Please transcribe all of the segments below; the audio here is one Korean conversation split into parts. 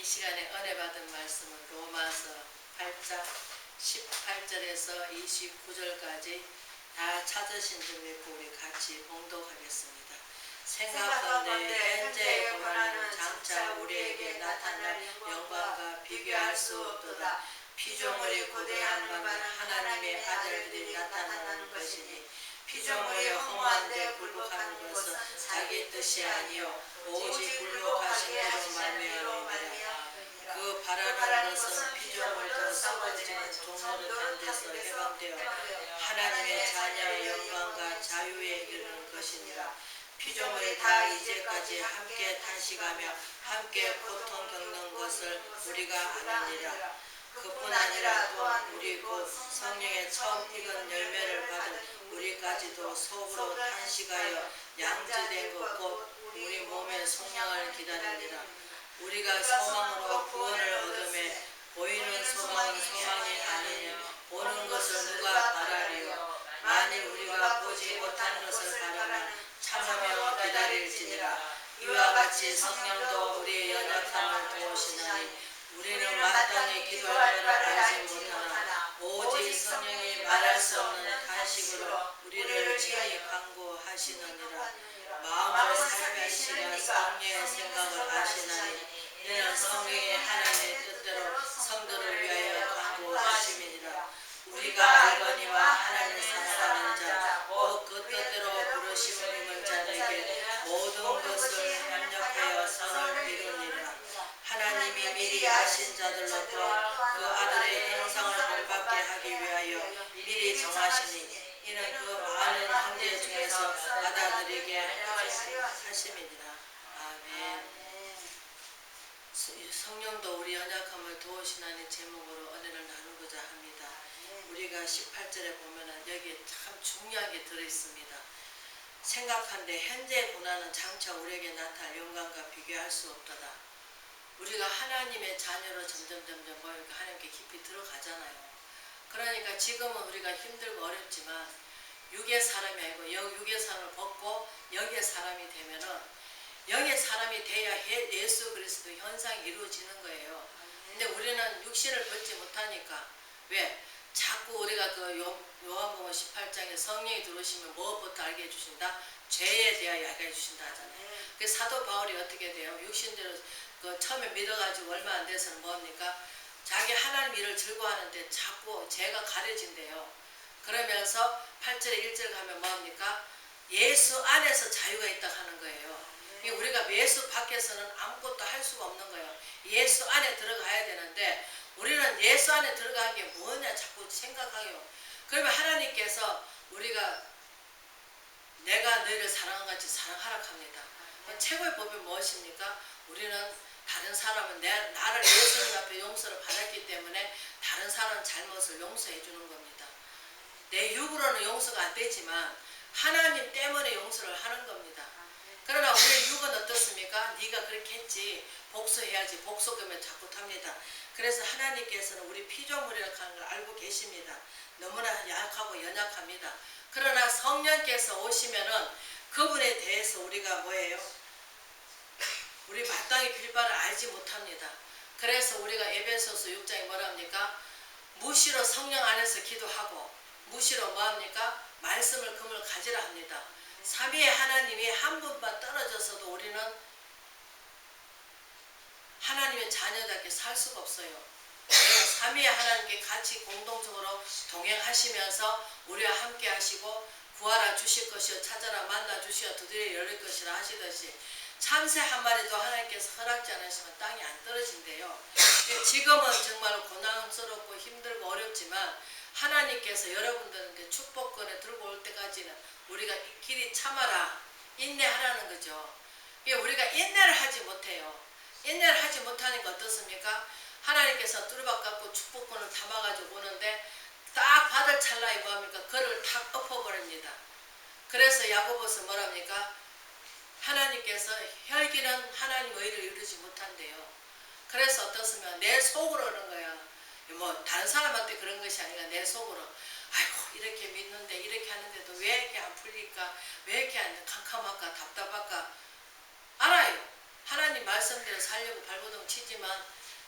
이 시간에 은혜 받은 말씀은 로마서 8장 18절에서 29절까지 다 찾으신 줄 믿고 우리 같이 봉독하겠습니다. 생각하건대 현재의 고난은 장차 우리에게 나타날 영광과 비교할 수 없도다. 피조물이 고대한 것은 하나님의 아들들이 나타나는 것이니 피조물이 허무한데 굴복하는 것은 자기 뜻이 아니요 오직 굴복하신 대로 말미암음이라 그 것은 피조물도 썩어지는 종로릇한 데서 해방되어 하나님의 자녀의 영광과 자유에 이르는 것이니라. 피조물이 다 이제까지 함께 탄식하며 함께 고통 겪는 것을 우리가 아느니라. 그뿐 아니라 또한 우리 곧 성령의 처음 익은 열매를 받은 우리까지도 속으로 탄식하여 양자된 것곧 우리 몸의 성령을 기다리니라 우리가 소망으로 구원을 얻음에 보이는 소망은 소망이 아니냐 보는 것을 누가 바라리요? 만일 우리가 보지 못하는 것을 바라면 참으며 기다릴지니라. 이와 같이 성령도 우리의 연약함을 도우시나니 우리는 마땅히 기도할 줄 알지 못하나 오직 성령이 말할 수 없는 탄식으로 우리를 친히 강구하시느니라. 마음을 살피시며 성령의 생각을 하시나니 성령이 하나님의 뜻대로 성도를 위하여 강구하심이니라. 우리가 알거니와 하나님 사랑하는 자곧 그 뜻대로 부르심을 입은 자에게 모든 것을 합력하여 선을 이루니라. 하나님이 미리 아신 자들로 또한 그 아들의 형상을 본받게 하기 위하여 미리 정하시니 이는 그 많은 형제 중에서 받아들이게 하심이니라 성령도 우리 연약함을 도우시나니 제목으로 은혜를 나누고자 합니다. 우리가 18절에 보면은 여기 참 중요한 게 들어있습니다. 생각한데 현재 고난은 장차 우리에게 나타날 영광과 비교할 수 없도다. 우리가 하나님의 자녀로 점점 점점 모이니까 하나님께 깊이 들어가잖아요. 그러니까 지금은 우리가 힘들고 어렵지만 육의 사람이 아니고 여- 육의 사람을 벗고 영의 사람이 되면은 영의 사람이 돼야 해- 예수 그리스도 현상이 이루어지는 거예요. 근데 우리는 육신을 벗지 못하니까 왜? 자꾸 우리가 그 요- 요한복음 18장에 성령이 들어오시면 무엇부터 알게 해주신다? 죄에 대하여 알게 해주신다 하잖아요. 그 사도 바울이 어떻게 돼요? 육신대로 그 처음에 믿어가지고 얼마 안 돼서는 뭡니까? 자기 하나님 일을 즐거워하는데 자꾸 죄가 가려진대요. 그러면서 8절에 1절 가면 뭡니까? 예수 안에서 자유가 있다 하는 거예요. 우리가 예수 밖에서는 아무것도 할 수가 없는 거예요. 예수 안에 들어가야 되는데 우리는 예수 안에 들어가는 게 뭐냐 자꾸 생각해요. 그러면 하나님께서 우리가 내가 너희를 사랑한 같이 사랑하라 합니다. 최고의 법이 무엇입니까? 우리는 다른 사람은 내, 나를 예수님 앞에 용서를 받았기 때문에 다른 사람 잘못을 용서해 주는 겁니다. 내 육으로는 용서가 안 되지만 하나님 때문에 용서를 하는 겁니다. 그러나 우리 육은 어떻습니까? 네가 그렇게 했지 복수해야지 복수하면 자꾸 탑니다. 그래서 하나님께서는 우리 피조물이라고 하는 걸 알고 계십니다. 너무나 약하고 연약합니다. 그러나 성령께서 오시면은 그분에 대해서 우리가 뭐예요? 우리 마땅히 빌바를 알지 못합니다. 그래서 우리가 에베소서 6장에 뭐라 합니까? 무시로 성령 안에서 기도하고 무시로 뭐합니까? 말씀을 금을 가지라 합니다. 삼위의 하나님이 한 분만 떨어져서도 우리는 하나님의 자녀답게 살 수가 없어요. 삼위의 하나님께 같이 공동적으로 동행하시면서 우리와 함께 하시고 구하라 주실 것이요 찾아라 만나 주시어 두드려 열릴 것이라 하시듯이 참새 한 마리도 하나님께서 허락지 않으시면 땅이 안 떨어진대요. 지금은 정말 고난스럽고 힘들고 어렵지만 하나님께서 여러분들에게 축복권에 들고 올 때까지는 우리가 이 길이 참아라 인내하라는 거죠. 이게 우리가 인내를 하지 못해요. 인내를 하지 못하니까 어떻습니까? 하나님께서 뚜루박 갖고 축복권을 담아가지고 오는데 딱 받을 찰나에 뭐합니까? 그를 탁 엎어버립니다. 그래서 야고보서 뭐랍니까? 하나님께서 혈기는 하나님 의를 이루지 못한대요. 그래서 어떻습니까? 내 속으로 오는 거야. 뭐 다른 사람한테 그런 것이 아니라 내 속으로 아이고 이렇게 믿는데 이렇게 하는데도 왜 이렇게 안 풀릴까? 왜 이렇게 안 캄캄할까? 답답할까? 알아요. 하나님 말씀대로 살려고 발버둥 치지만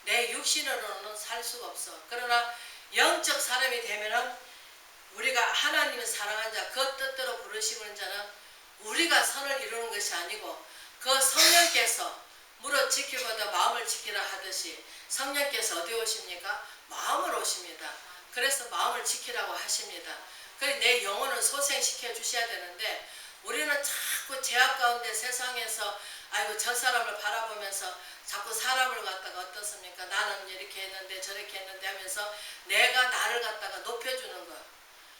내 육신으로는 살 수가 없어. 그러나 영적 사람이 되면은 우리가 하나님의 사랑한 자, 그 뜻대로 부르시는 자는 우리가 선을 이루는 것이 아니고 그 성령께서 무릇 지키보다 마음을 지키라 하듯이 성령께서 어디 오십니까? 마음을 오십니다. 그래서 마음을 지키라고 하십니다. 그래 내 영혼을 소생시켜 주셔야 되는데 우리는 자꾸 제약 가운데 세상에서 아이고 저 사람을 바라보면서 자꾸 사람을 갖다가 어떻습니까? 나는 이렇게 했는데 저렇게 했는데 하면서 내가 나를 갖다가 높여주는 거.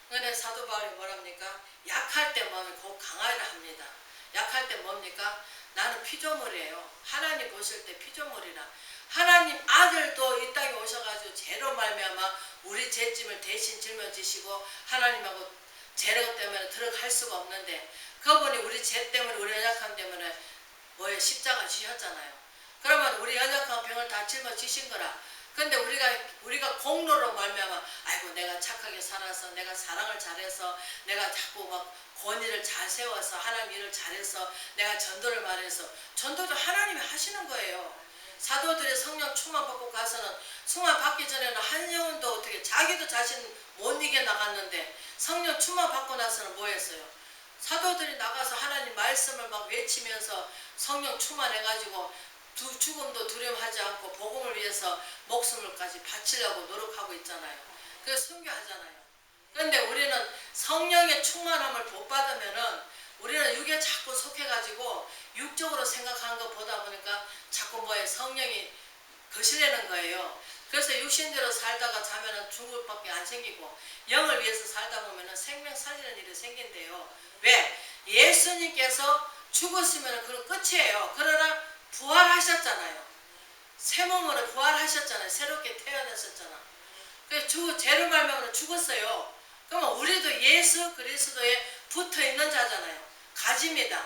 근데 사도 바울이 뭐랍니까? 약할 때 마음이 곧 강하리라 합니다. 약할 때 뭡니까? 나는 피조물이에요. 하나님 보실 때 피조물이라. 하나님 아들도 이 땅에 오셔가지고 죄로 말미암아 우리 죄짐을 대신 짊어지시고 하나님하고 죄로 때문에 들어갈 수가 없는데 그분이 우리 죄 때문에 우리 연약함 때문에 뭐에 십자가 지셨잖아요. 그러면 우리 연약한 병을 다 짊어지신 거라. 근데 우리가 우리가 공로로 말미암아 아이고 내가 착하게 살아서 내가 사랑을 잘해서 내가 자꾸 막 권위를 잘 세워서 하나님 일을 잘해서 내가 전도를 말해서 전도도 하나님이 하시는 거예요. 사도들의 성령 충만 받고 가서는 충만 받기 전에는 한 영혼도 어떻게 자기도 자신 못 이겨 나갔는데 성령 충만 받고 나서는 뭐 했어요? 사도들이 나가서 하나님 말씀을 막 외치면서 성령 충만해가지고 두 죽음도 두려움하지 않고 복음을 위해서 목숨을까지 바치려고 노력하고 있잖아요. 그래서 순교하잖아요. 그런데 우리는 성령의 충만함을 못 받으면은 우리는 육에 자꾸 속해가지고 육적으로 생각하는 것 보다 보니까 자꾸 뭐에 성령이 거실내는 거예요. 그래서 육신대로 살다가 자면은 죽을 밖에 안 생기고 영을 위해서 살다 보면은 생명 살리는 일이 생긴대요. 왜? 예수님께서 죽었으면 그건 끝이에요. 그러나 부활하셨잖아요. 새 몸으로 부활하셨잖아요. 새롭게 태어나셨잖아. 그래서 주 죄를 말면 죽었어요. 그러면 우리도 예수 그리스도에 붙어 있는 자잖아요. 가지입니다.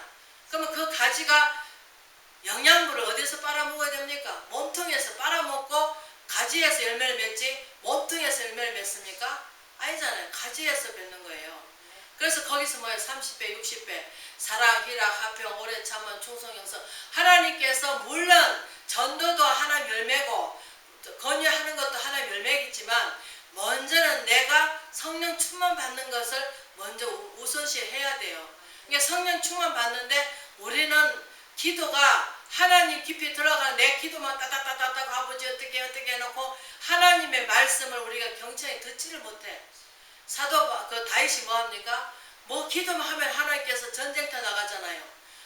그러면 그 가지가 영양분을 어디서 빨아먹어야 됩니까? 몸통에서 빨아먹고 가지에서 열매를 맺지 몸통에서 열매를 맺습니까? 아니잖아요. 가지에서 맺는 거예요. 그래서 거기서 뭐예요? 30배, 60배. 사랑, 희락, 화평, 오래 참은 충성, 영성. 하나님께서 물론 전도도 하나님 열매고 건유하는 것도 하나님 열매겠지만 먼저는 내가 성령 충만 받는 것을 먼저 우- 우선시 해야 돼요. 그러니까 성령 충만 받는데 우리는 기도가 하나님 깊이 들어가 내 기도만 따닥따닥따닥 아버지 어떻게 어떻게 해놓고 하나님의 말씀을 우리가 경청히 듣지를 못해. 사도 바- 그 다윗이 뭐 합니까? 뭐 기도만 하면 하나님께서 전쟁터 나가잖아요.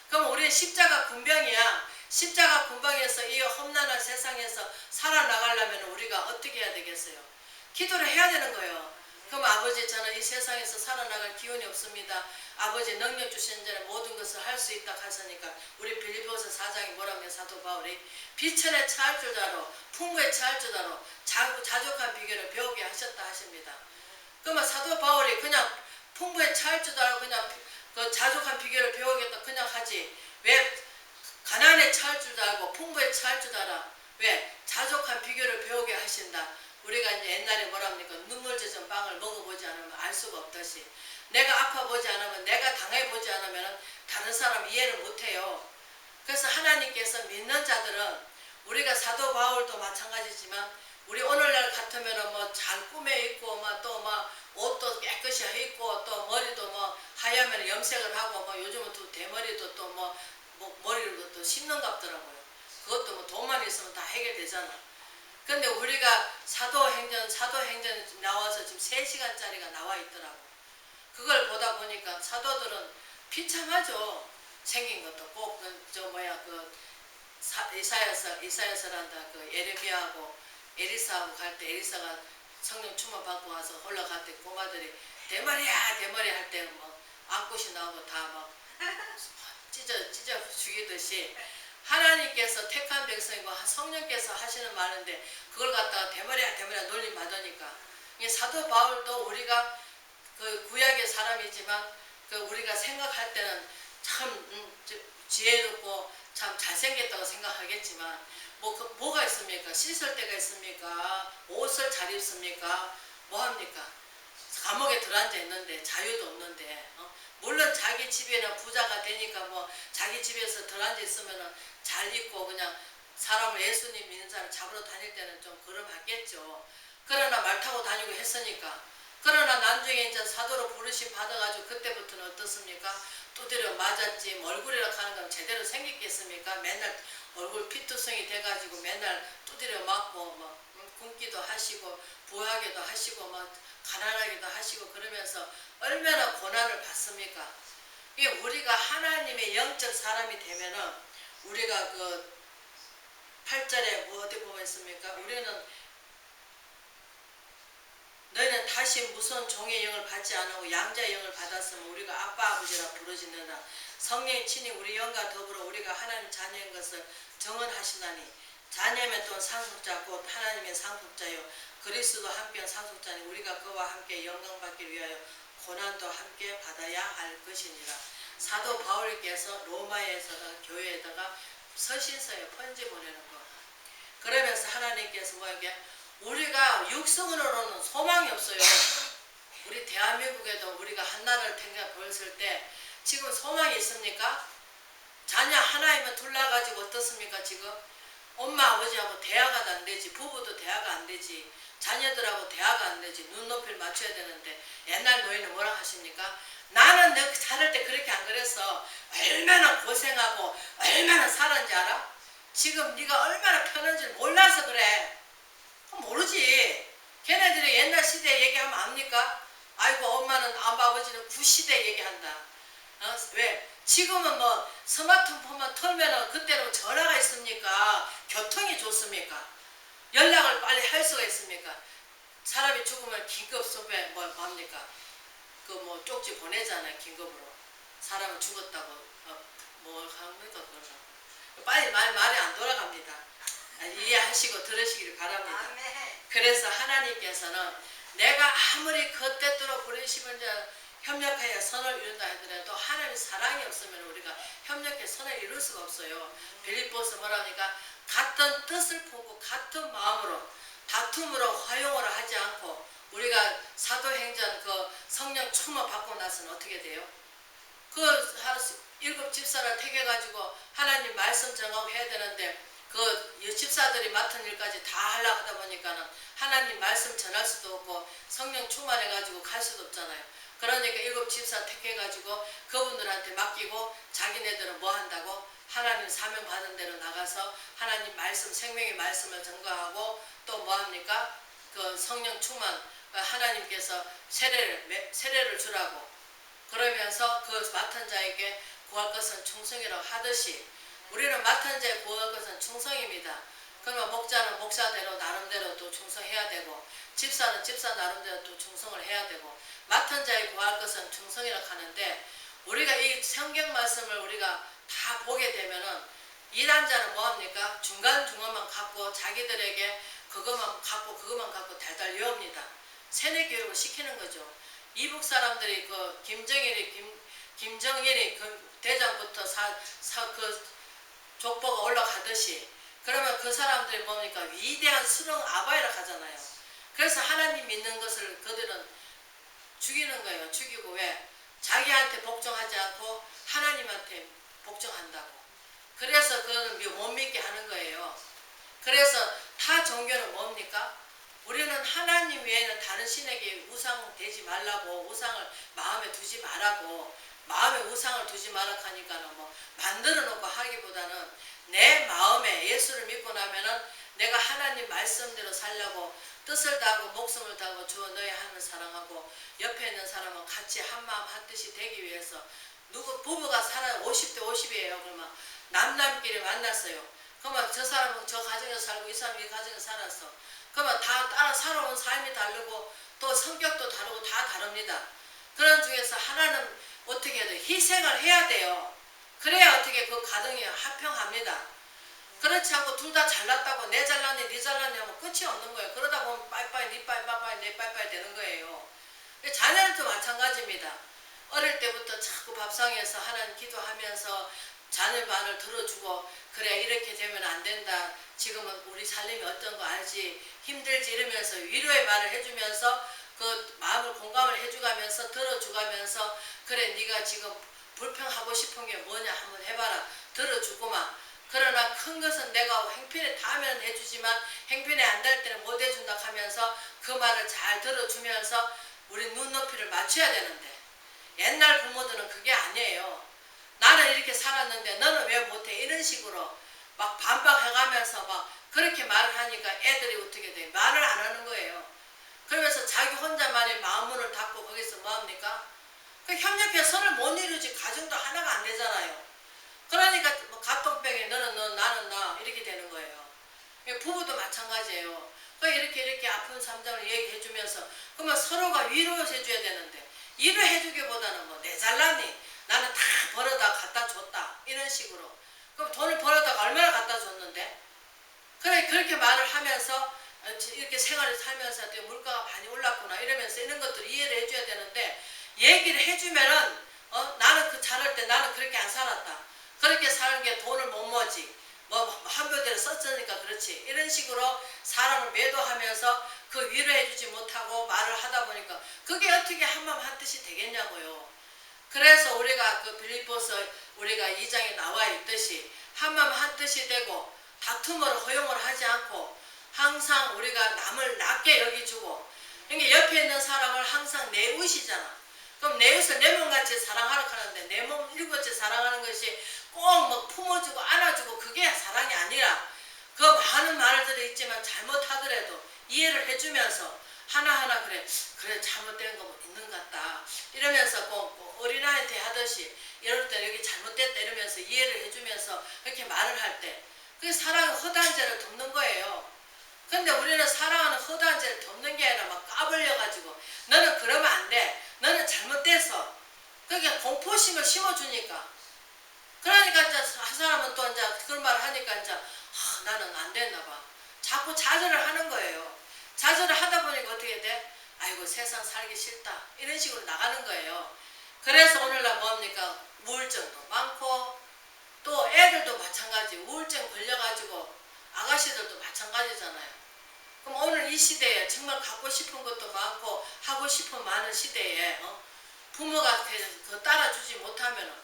그럼 우리는 십자가 군병이야. 십자가 군방에서 이 험난한 세상에서 살아나가려면 우리가 어떻게 해야 되겠어요? 기도를 해야 되는 거예요. 그럼 아버지 저는 이 세상에서 살아나갈 기운이 없습니다. 아버지 능력 주신 자는 모든 것을 할 수 있다 하시니까 우리 빌리포스 사장이 뭐라며 사도 바울이 비천에 차할 줄 알아 풍부에 차할 줄 알아 자, 자족한 비결을 배우게 하셨다 하십니다. 그러면 사도 바울이 그냥 풍부에 차할 줄 알고 그냥 비- 그 자족한 비결을 배우겠다 그냥 하지 왜 가난에 차할 줄 알고 풍부에 차할 줄 알아 왜 자족한 비결을 배우게 하신다. 우리가 이제 옛날에 뭐랍니까? 눈물 젖은 빵을 먹어보지 않으면 알 수가 없듯이 내가 아파보지 않으면 내가 당해보지 않으면 다른 사람 이해를 못해요 그래서 하나님께서 믿는 자들은 우리가 사도 바울도 마찬가지지만 우리 오늘날 같으면은 뭐잘 꾸며 입고 뭐또막 옷도 깨끗이 해 입고 또 머리도 뭐 하얗면 염색을 하고 뭐 요즘은 또 대머리도 또뭐뭐 머리를 또 심는 갑더라고요. 그것도 뭐 돈만 있으면 다 해결되잖아. 근데 우리가 사도행전 사도행전 나와서 지금 3시간짜리가 나와 있더라고. 그걸 보다 보니까 사도들은 비참하죠. 생긴 것도 꼭 저 뭐야 그 사- 이사야서 이사야서란다 그 예레미야하고 에리사하고 갈 때 에리사가 성령 충만 받고 와서 올라갈 때 꼬마들이 대머리야 대머리 할 때 뭐 안꽃이 나오고 다 막 찢어 찢어 죽이듯이 하나님께서 택한 백성이고 성령께서 하시는 말인데 그걸 갖다가 대머리야 대머리야 놀림 받으니까 이게 사도 바울도 우리가 그 구약의 사람이지만 그 우리가 생각할 때는 참 음, 저- 지혜롭고 참 잘생겼다고 생각하겠지만 뭐 그, 뭐가 있습니까? 씻을 때가 있습니까? 옷을 잘 입습니까? 뭐 합니까? 감옥에 들어앉아 있는데 자유도 없는데 어? 물론 자기 집에는 부자가 되니까 뭐 자기 집에서 들어앉아 있으면은 잘 있고 그냥 사람을 예수님 믿는 사람 잡으러 다닐 때는 좀 그럼 하겠죠. 그러나 말 타고 다니고 했으니까. 그러나 나중에 이제 사도로 부르심 받아가지고 그때부터는 어떻습니까? 두드려 맞았지 뭐 얼굴이라 하는 건 제대로 생겼겠습니까? 맨날 얼굴 피투성이 돼가지고 맨날 두드려 맞고 뭐 음, 굶기도 하시고 부하게도 하시고 뭐 가난하기도 하시고 그러면서 얼마나 고난을 받습니까? 이게 우리가 하나님의 영적 사람이 되면은 우리가 그 8절에 뭐 어디 보면 있습니까? 우리는 너희는 다시 무슨 종의 영을 받지 않고 양자의 영을 받았으면 우리가 아빠 아버지라 부르짖는다. 성령이 친히 우리 영과 더불어 우리가 하나님 자녀인 것을 정언하시나니 자녀면 또 상속자 곧 하나님의 상속자요 그리스도 함께 상속자니 우리가 그와 함께 영광 받기 위하여 고난도 함께 받아야 할 것이니라. 사도 바울께서 로마에서가 교회에다가 서신서에 편지 보내는 거. 그러면서 하나님께서 뭐에게 우리가 육성으로는 소망이 없어요. 우리 대한민국에도 우리가 한나라를 생각 보였을 때 지금 소망이 있습니까? 자녀 하나이면 둘러가지고 어떻습니까 지금? 엄마 아버지하고 대화가 안 되지 부부도 대화가 안 되지 자녀들하고 대화가 안 되지 눈높이를 맞춰야 되는데 옛날 노인은 뭐라 하십니까? 나는 내 살을 때 그렇게 안 그랬어 얼마나 고생하고 얼마나 살았는지 알아? 지금 네가 얼마나 편한지 몰라서 그래 모르지 걔네들이 옛날 시대 얘기하면 압니까? 아이고 엄마는 아버지는 구시대 얘기한다 어? 왜? 지금은 뭐 스마트폰만 털면은 그때는 전화가 있습니까? 교통이 좋습니까? 연락을 빨리 할 수가 있습니까? 사람이 죽으면 긴급 소배 뭐 뭡니까? 그 뭐 쪽지 보내잖아요 긴급으로 사람은 죽었다고 어, 뭐 합니까 그거는 빨리 말 말이 안 돌아갑니다. 아, 이해하시고 들으시기를 바랍니다. 그래서 하나님께서는 내가 아무리 그때도록 이제 협력하여 선을 이룬다 하더라도 하나님 사랑이 없으면 우리가 협력해 선을 이룰 수가 없어요. 빌립보서 뭐라니까 같은 뜻을 보고 같은 마음으로 다툼으로 화용을 하지 않고 우리가 사도행전 그 성령 충만 받고 나서는 어떻게 돼요? 그 하- 일곱 집사를 택해가지고 하나님 말씀 정하고 해야 되는데 그 집사들이 맡은 일까지 다 하려고 하다 보니까는 하나님 말씀 전할 수도 없고 성령 충만해가지고 갈 수도 없잖아요. 그러니까 일곱 집사 택해가지고 그분들한테 맡기고 자기네들은 뭐 한다고 하나님 사명 받은 대로 나가서 하나님 말씀 생명의 말씀을 전가하고 또 뭐 합니까? 그 성령 충만 그 하나님께서 세례를 매- 세례를 주라고 그러면서 그 맡은 자에게 구할 것은 충성이라고 하듯이 우리는 맡은 자에 구할 것은 충성입니다. 그러면 목자는 목사대로 나름대로 또 충성해야 되고 집사는 집사 나름대로 또 충성을 해야 되고 맡은 자에 구할 것은 충성이라고 하는데 우리가 이 성경 말씀을 우리가 다 보게 되면은 이단자는 뭐합니까? 중간중간만 갖고 자기들에게 그것만 갖고 그것만 갖고 달달 외웁니다. 세뇌 교육을 시키는 거죠. 이북 사람들이 그 김정일이 김 김정일이 그 대장부터 사 사 그 족보가 올라가듯이 그러면 그 사람들이 뭡니까 위대한 수령 아바이라 하잖아요. 그래서 하나님 믿는 것을 그들은 죽이는 거예요. 죽이고 왜 자기한테 복종하지 않고 하나님한테 복종한다고. 그래서 그거는 미- 못 믿게 하는 거예요. 그래서 타 종교는 뭡니까? 우리는 하나님 외에는 다른 신에게 우상 되지 말라고 우상을 마음에 두지 말라고 마음에 우상을 두지 말라 하니까는 뭐 만들어 놓고 하기보다는 내 마음에 예수를 믿고 나면은 내가 하나님 말씀대로 살려고 뜻을 다하고 목숨을 다하고 주어 너의 하나님을 사랑하고 옆에 있는 사람은 같이 한 마음 한 뜻이 되기 위해서 누구 부부가 살아 50대 50이에요. 그러면 남남끼리 만났어요. 그러면 저 사람은 저 가정에서 살고 이 사람이 이 가정에서 살았어. 그러면 다 따라 살아온 삶이 다르고 또 성격도 다르고 다 다릅니다. 그런 중에서 하나는 어떻게 해야 돼 희생을 해야 돼요. 그래야 어떻게 그 가정이 화평합니다. 그렇지 않고 둘 다 잘났다고 내 잘났니 네 잘났니 하면 끝이 없는 거예요. 그러다 보면 빠이빠이 네 빠이빠이 내 빠이빠이 되는 거예요. 자녀들도 마찬가지입니다. 어릴 때부터 자꾸 밥상에서 하나님 기도하면서 자녀 말을 들어주고 그래 이렇게 되면 안 된다. 지금은 우리 살림이 어떤 거 알지? 힘들지 이러면서 위로의 말을 해주면서 그 마음을 공감을 해주가면서 들어주가면서 그래 네가 지금 불평하고 싶은 게 뭐냐 한번 해봐라 들어주고만 그러나 큰 것은 내가 행편에 닿으면 해주지만 행편에 안 닿을 때는 못 해준다 하면서 그 말을 잘 들어주면서 우리 눈높이를 맞춰야 되는데 옛날 부모들은 그게 아니에요. 나는 이렇게 살았는데 너는 왜 못해 이런 식으로 막 반박해가면서 막 그렇게 말을 하니까 애들이 어떻게 돼 말을 안 하는 거예요. 그러면서 자기 혼자만의 마음문을 닫고 거기서 뭐합니까? 그 협력해 선을 못 이루지 가정도 하나가 안 되잖아요. 그러니까 뭐 가똥병에 너는 너 나는 나 이렇게 되는 거예요. 부부도 마찬가지예요. 그 이렇게 이렇게 아픈 삼장을 얘기해 주면서 그러면 서로가 위로해 줘야 되는데 위로해 주기보다는 뭐 내 잘났니? 나는 다 벌어다 갖다 줬다 이런 식으로 그럼 돈을 벌어다가 얼마나 갖다 줬는데? 그래 그렇게 말을 하면서 어, 이렇게 생활을 살면서 또 물가가 많이 올랐구나 이러면서 이런 것들을 이해를 해줘야 되는데 얘기를 해주면은 어, 나는 그 자랄 때 나는 그렇게 안 살았다. 그렇게 사는 게 돈을 못 모지. 뭐 한교대로 썼으니까 그렇지. 이런 식으로 사람을 매도하면서 그 위로해주지 못하고 말을 하다 보니까 그게 어떻게 한마음 한뜻이 되겠냐고요. 그래서 우리가 그 빌립보서 우리가 이장에 나와 있듯이 한마음 한뜻이 되고 다툼을 허용을 하지 않고 항상 우리가 남을 낮게 여기주고 그러니까 옆에 있는 사람을 항상 내우시잖아. 그럼 내웃을 내 몸같이 사랑하라 하는데 내 몸 일곱째 사랑하는 것이 꼭 뭐 품어주고 안아주고 그게 사랑이 아니라 그 많은 말들이 있지만 잘못하더라도 이해를 해주면서 하나하나 그래 그래 잘못된 거 있는 것 같다 이러면서 꼭, 꼭 어린아이한테 하듯이 이럴 때 여기 잘못됐다 이러면서 이해를 해주면서 이렇게 말을 할 때 그게 사랑의 허다한 죄를 돕는 거예요 근데 우리는 사랑하는 허다한 죄를 돕는 게 아니라 막 까불려가지고 너는 그러면 안 돼. 너는 잘못돼서. 그게 공포심을 심어주니까. 그러니까 이제 한 사람은 또 이제 그런 말을 하니까 이제 아, 나는 안 됐나 봐. 자꾸 좌절을 하는 거예요. 좌절을 하다 보니까 어떻게 돼? 아이고 세상 살기 싫다. 이런 식으로 나가는 거예요. 그래서 오늘날 뭡니까? 우울증도 많고 또 애들도 마찬가지 우울증 걸려가지고 아가씨들도 마찬가지잖아요. 그럼 오늘 이 시대에 정말 갖고 싶은 것도 많고 하고 싶은 많은 시대에 어? 부모가 그- 그 따라주지 못하면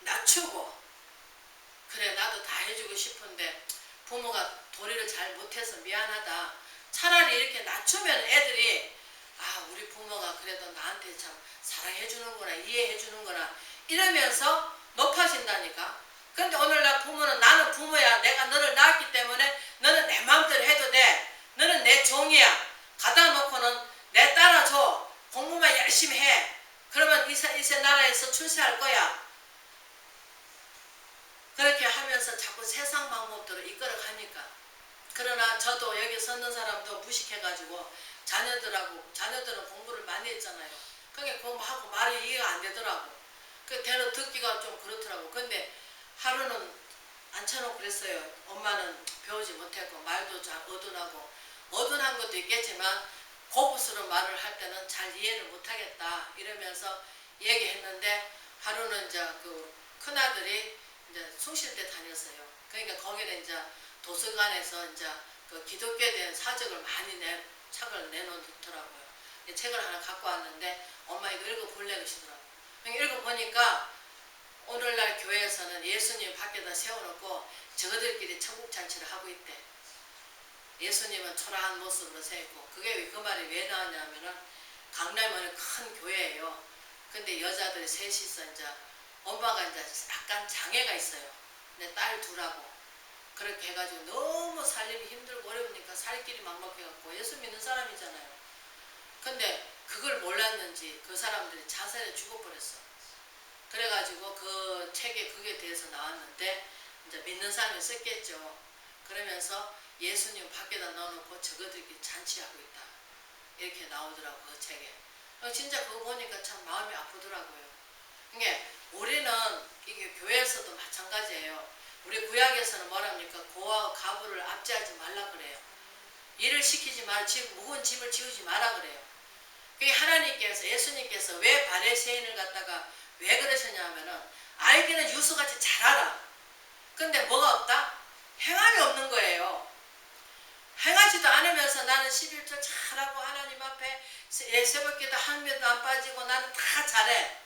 낮추고 그래 나도 다 해주고 싶은데 부모가 도리를 잘 못해서 미안하다 차라리 이렇게 낮추면 애들이 아 우리 부모가 그래도 나한테 참 사랑해주는구나 이해해주는구나 이러면서 높아진다니까 근데 오늘날 부모는 나는 부모야 내가 너를 낳았기 때문에 너는 내 마음대로 해도 돼. 너는 내 종이야. 가다 놓고는 내 따라줘. 공부만 열심히 해. 그러면 이세, 이세 나라에서 출세할 거야. 그렇게 하면서 자꾸 세상 방법대로 이끌어 가니까. 그러나 저도 여기 서는 사람도 무식해가지고 자녀들하고 자녀들은 공부를 많이 했잖아요. 그게 공부하고 말이 이해가 안 되더라고. 그 대로 듣기가 좀 그렇더라고. 근데 하루는 앉혀놓고 그랬어요. 엄마는 배우지 못했고 말도 잘 어둔하고 어둔한 것도 있겠지만 고급스러운 말을 할 때는 잘 이해를 못하겠다 이러면서 얘기했는데 하루는 이제 그 큰아들이 이제 숭실대 다녔어요. 그러니까 거기는 이제 도서관에서 이제 그 기독교에 대한 사적을 많이 내 책을 내놓더라고요. 이 책을 하나 갖고 왔는데 엄마 이거 읽어볼래 그러시더라고요. 읽어보니까 오늘날 교회에서는 예수님 밖에다 세워놓고 저들끼리 천국 잔치를 하고 있대. 예수님은 초라한 모습으로 서 있고 그게 왜그 말이 왜 나왔냐면은 강남에는 큰 교회예요. 근데 여자들이 셋이서 이제 엄마가 이제 약간 장애가 있어요. 내딸 둘하고 그렇게 해가지고 너무 살림이 힘들고 어려우니까 살 길이 막막해갖고 예수 믿는 사람이잖아요. 근데 그걸 몰랐는지 그 사람들이 자살해 죽어버렸어. 그래가지고 그 책에 그게 대해서 나왔는데 이제 믿는 사람이 썼겠죠. 그러면서 예수님 밖에다 넣어놓고 저거들끼리 잔치하고 있다. 이렇게 나오더라고 그 책에. 어, 진짜 그거 보니까 참 마음이 아프더라고요. 이게 우리는 이게 교회에서도 마찬가지예요. 우리 구약에서는 뭐랍니까? 고아와 가부를 압제하지 말라 그래요. 일을 시키지 말, 집, 무거운 짐을 지우지 마라 그래요. 그게 하나님께서 예수님께서 왜 바레세인을 갖다가 왜 그러셨냐 하면은 알기는 유수같이 잘 알아. 근데 뭐가 없다? 행함이 없는 거예요. 행하지도 않으면서 나는 나는 11조 잘하고 하나님 앞에 세- 예, 새벽기도 한 명도 안 빠지고 나는 다 잘해.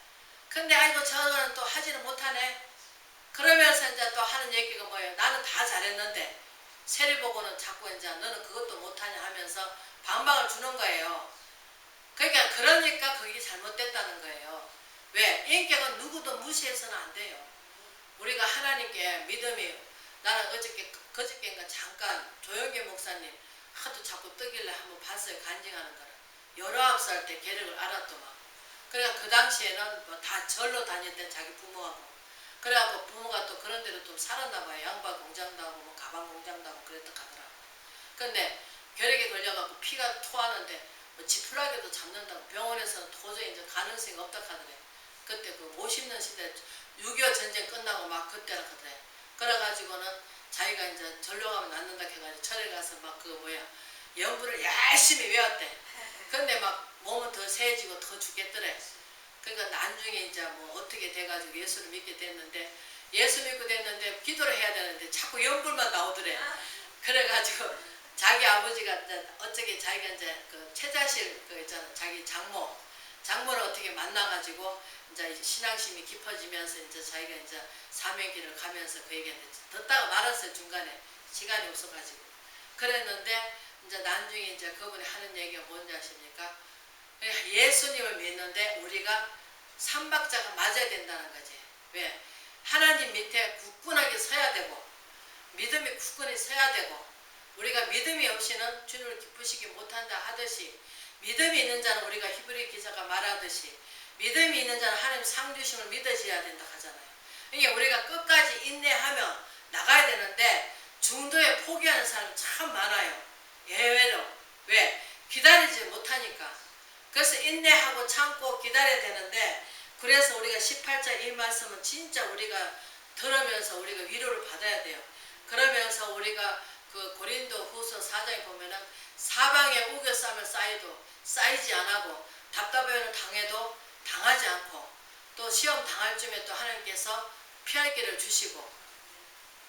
근데 아이고 저거는 또 하지는 못하네. 그러면서 이제 또 하는 얘기가 뭐예요? 나는 다 잘했는데 세리 보고는 자꾸 이제 너는 그것도 못하냐 하면서 반박을 주는 거예요. 그러니까 그러니까 그게 잘못됐다는 거예요. 왜? 인격은 누구도 무시해서는 안 돼요. 우리가 하나님께 믿음이 나는 어저께 그저께인가 잠깐 조영계 목사님 하도 자꾸 뜨길래 한번 봤어요 간증하는 거를. 열아홉 살 때 계력을 알았더만. 그러니까 그 당시에는 뭐 다 절로 다녔대 자기 부모하고. 그래갖고 부모가 또 그런 데로 좀 살았나 봐요. 양반 공장도 하고 뭐 가방 공장도 하고 그랬다 하더라고 근데 결핵에 걸려갖고 피가 토하는데 뭐 지푸라기도 잡는다고 병원에서는 도저히 이제 가능성이 없다 하더래 그때 그 50년 시대 6.25 전쟁 끝나고 막 그때라 그래. 그래가지고는 자기가 이제 가면 낫는다 해가지고 절에 가서 막 그 뭐야 연구를 열심히 외웠대. 근데 막 몸은 더 세지고 더 죽겠더래. 그러니까 나중에 이제 뭐 어떻게 돼가지고 예수를 믿게 됐는데 예수 믿고 됐는데 기도를 해야 되는데 자꾸 연불만 나오더래. 그래가지고 자기 아버지가 이제 어떻게 자기가 이제 그 최자실 그 있잖아 자기 장모 장모를 어떻게 만나가지고 이제 신앙심이 깊어지면서 이제 자기가 이제 사명길을 가면서 그 얘기했는데 듣다가 말았어요 중간에 시간이 없어가지고 그랬는데 이제 나중에 이제 그분이 하는 얘기가 뭔지 아십니까? 예수님을 믿는데 우리가 삼박자가 맞아야 된다는 거지. 왜? 하나님 밑에 굳건하게 서야 되고 믿음이 굳건히 서야 되고 우리가 믿음이 없이는 주님을 기쁘시게 못한다 하듯이 믿음이 있는 자는 우리가 히브리 기자가 말하듯이 믿음이 있는 자는 하나님 상 주심을 믿어져야 된다 하잖아요. 그러니까 우리가 끝까지 인내하며 나가야 되는데 중도에 포기하는 사람이 참 많아요. 예외로. 왜? 기다리지 못하니까. 그래서 인내하고 참고 기다려야 되는데 그래서 우리가 18절 이 말씀은 진짜 우리가 들으면서 우리가 위로를 받아야 돼요. 그러면서 우리가 그 고린도 후서 4장에 보면은 사방에 우겨싸면 쌓여도 쌓이지 않고 답답해는 당해도 당하지 않고 또 시험 당할 쯤에 또 하나님께서 피할 길을 주시고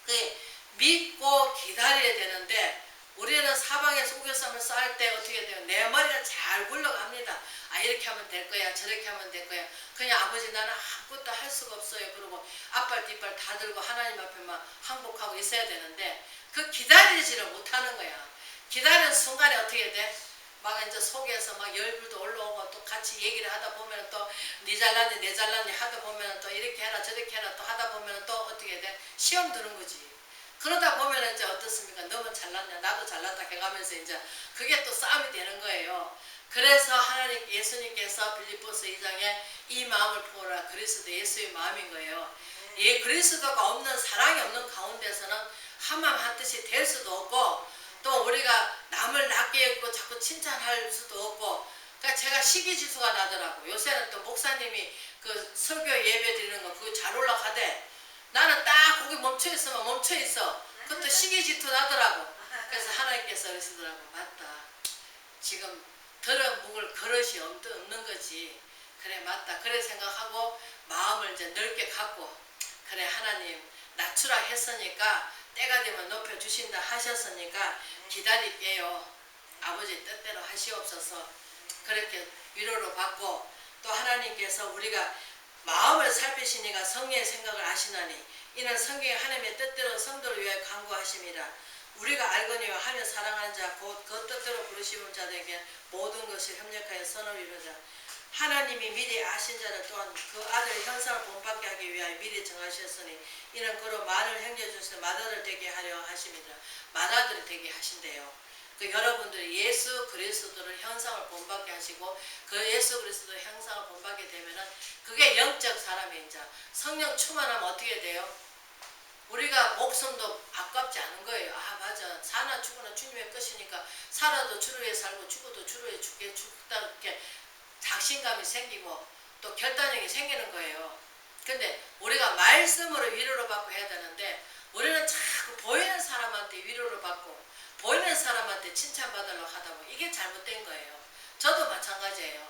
그 믿고 기다려야 되는데 우리는 사방에서 우겨싸면 쌓을 때 어떻게 돼요? 내 머리가 잘 굴러갑니다. 아 이렇게 하면 될 거야 저렇게 하면 될 거야 그냥 아버지 나는 아무것도 할 수가 없어요 그러고 앞발 뒷발 다 들고 하나님 앞에만 항복하고 있어야 되는데 그 기다리지를 못하는 거야 기다리는 순간에 어떻게 돼? 막 이제 속에서 막 열불도 올라오고 또 같이 얘기를 하다 보면 또네 잘났니 내 잘났니 하다 보면 또 이렇게 해라 저렇게 해라 또 하다 보면 또 어떻게 돼? 시험 드는 거지 그러다 보면 이제 어떻습니까? 너무 잘났냐 나도 잘났다 해가면서 이제 그게 또 싸움이 되는 거예요 그래서 하나님 예수님께서 빌립보서 2장에 이 마음을 보라 그리스도 예수의 마음인 거예요. 예, 그리스도가 없는 사랑이 없는 가운데서는 한마음 한 뜻이 될 수도 없고 또 우리가 남을 낮게 여기고 자꾸 칭찬할 수도 없고. 그러니까 제가 시기지수가 나더라고. 요새는 또 목사님이 그 설교 예배 드리는 거 그거 잘 올라가대. 나는 딱 거기 멈춰 있으면 멈춰 있어. 그것도 시기지투 나더라고. 그래서 하나님께서 그러시더라고. 맞다. 지금 들어 묵을 그릇이 없- 없는 거지. 그래 맞다. 그래 생각하고 마음을 이제 넓게 갖고 그래 하나님 낮추라 했으니까 때가 되면 높여 주신다 하셨으니까 기다릴게요. 아버지 뜻대로 하시옵소서. 그렇게 위로를 받고 또 하나님께서 우리가 마음을 살피시니까 성령의 생각을 아시나니 이는 성경의 하나님의 뜻대로 성도를 위하여 간구하심이라 우리가 알거니와 하며 사랑하는 자 곧 그 뜻대로 부르심을 자들에게 모든 것을 협력하여 선을 이루자 하나님이 미리 아신 자를 또한 그 아들의 형상을 본받게 하기 위하여 미리 정하셨으니 이는 그로 행여 주셔 맏아들 되게 하려 하십니다 맏아들이 되게 하신대요 그 여러분들이 예수 그리스도를 형상을 본받게 하시고 그 예수 그리스도 형상을 본받게 되면은 그게 영적 사람이 이제 성령 충만하면 어떻게 돼요? 우리가 목숨도 아깝지 않은 거예요. 아 맞아 사나 죽으나 주님의 것이니까 살아도 주를 위해 살고 죽어도 주를 위해 죽게 이렇게 자신감이 생기고 또 결단력이 생기는 거예요. 근데 우리가 말씀으로 위로를 받고 해야 되는데 우리는 자꾸 보이는 사람한테 위로를 받고 보이는 사람한테 칭찬받으려고 하다 보면 이게 잘못된 거예요. 저도 마찬가지예요.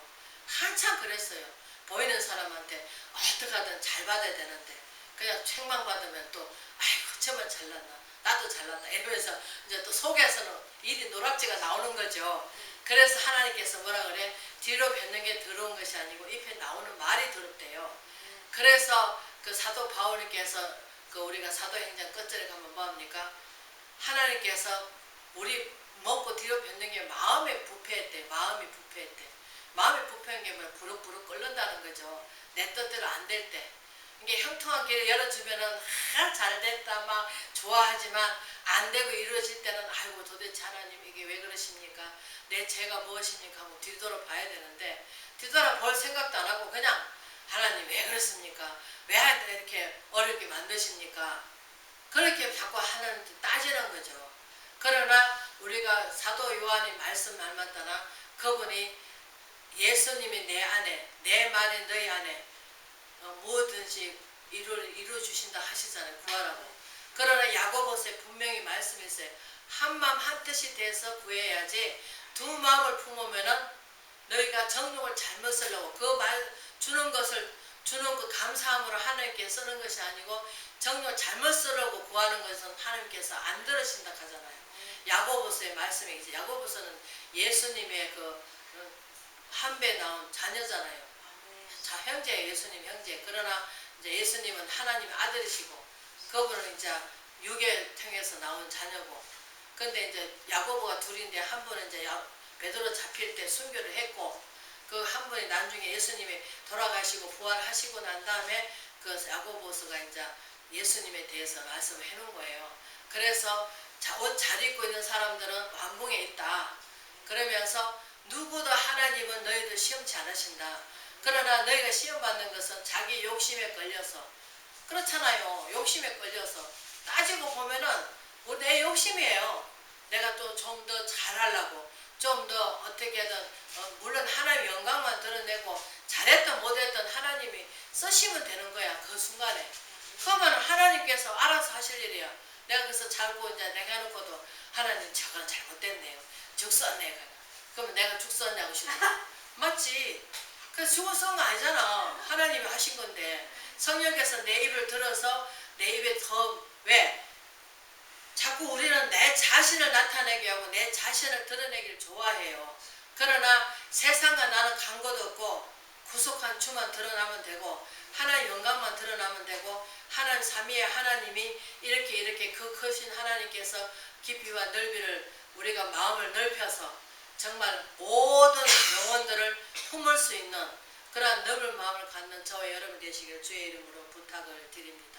한참 그랬어요. 보이는 사람한테 어떻게 하든 잘 받아야 되는데 그냥 책만 받으면 또 아이고 정말 잘났나 나도 잘났다 이러면서 이제 또 속에서는 일이 노락지가 나오는 거죠. 그래서 하나님께서 뭐라 그래? 뒤로 뱉는 게 더러운 것이 아니고 입에 나오는 말이 더럽대요. 그래서 그 사도 바울님께서 그 우리가 사도행전 끝절에 가면 뭐합니까? 하나님께서 우리 먹고 뒤로 뱉는 게 마음에 부패했대. 마음이 부패했대. 마음이 부패한 게 뭐야? 부럭부럭 끓는다는 거죠. 내 뜻대로 안 될 때. 이게 형통한 길을 열어주면은 아, 잘 됐다 막 좋아하지만 안 되고 이루어질 때는 아이고 도대체 하나님 이게 왜 그러십니까? 내 죄가 무엇입니까? 하고 뒤돌아 봐야 되는데 뒤돌아 볼 생각도 안 하고 그냥 하나님 왜 그렇습니까? 왜 이렇게 어렵게 만드십니까? 그렇게 자꾸 하나님 따지는 거죠. 그러나 우리가 사도 요한이 말씀 말마따나 그분이 예수님이 내 안에 내 말이 너희 안에 어, 무엇든지 이루, 이루어 주신다 하시잖아요. 구하라고. 그러나 야고보서에 분명히 말씀했어요. 한 마음 한 뜻이 돼서 구해야지 두 마음을 품으면은 너희가 정욕을 잘못 쓰려고 그 말 주는 것을 주는 그 감사함으로 하나님께 쓰는 것이 아니고 정욕 잘못 쓰려고 구하는 것은 하나님께서 안 들으신다 하잖아요. 야고보서의 말씀이 이제 야고보서는 예수님의 그 한 배 나온 자녀잖아요. 자 형제 예수님 형제 그러나 이제 예수님은 하나님의 아들이시고 그분은 이제 통해서 나온 자녀고 근데 이제 야고보가 둘인데 한 분은 이제 야- 베드로 잡힐 때 순교를 했고 그 한 분이 나중에 예수님이 돌아가시고 부활하시고 난 다음에 그 야고보서가 이제 예수님에 대해서 말씀을 해놓은 거예요. 그래서 옷 잘 입고 있는 사람들은 왕궁에 있다. 그러면서 누구도 하나님은 너희들 시험치 않으신다. 그러나 너희가 시험 받는 것은 자기 욕심에 걸려서 그렇잖아요. 욕심에 걸려서 따지고 보면은 뭐 내 욕심이에요. 내가 또 좀 더 잘하려고 좀 더 어떻게든 어, 물론 하나님 영광만 드러내고 잘했든 못했든 하나님이 쓰시면 되는 거야 그 순간에. 그러면 하나님께서 알아서 하실 일이야. 내가 그래서 잘고 이제 내가 해놓고도 하나님 저건 잘못됐네요. 죽 썼네. 그러면 내가 죽 썼냐고 싶어. 맞지? 그 죽어 쓴거 아니잖아. 하나님이 하신 건데 성령께서 내 입을 들어서 내 입에 더 왜? 자꾸 우리는 내 자신을 나타내게 하고 내 자신을 드러내기를 좋아해요. 그러나 세상과 나는 간 것도 없고 구속한 주만 드러나면 되고 하나님 영광만 드러나면 되고 하나님 삼위의 하나님이 이렇게 이렇게 그 크신 하나님께서 깊이와 넓이를 우리가 마음을 넓혀서 정말 모든 영혼들을 품을 수 있는 그러한 넓은 마음을 갖는 저와 여러분 되시길 주의 이름으로 부탁을 드립니다.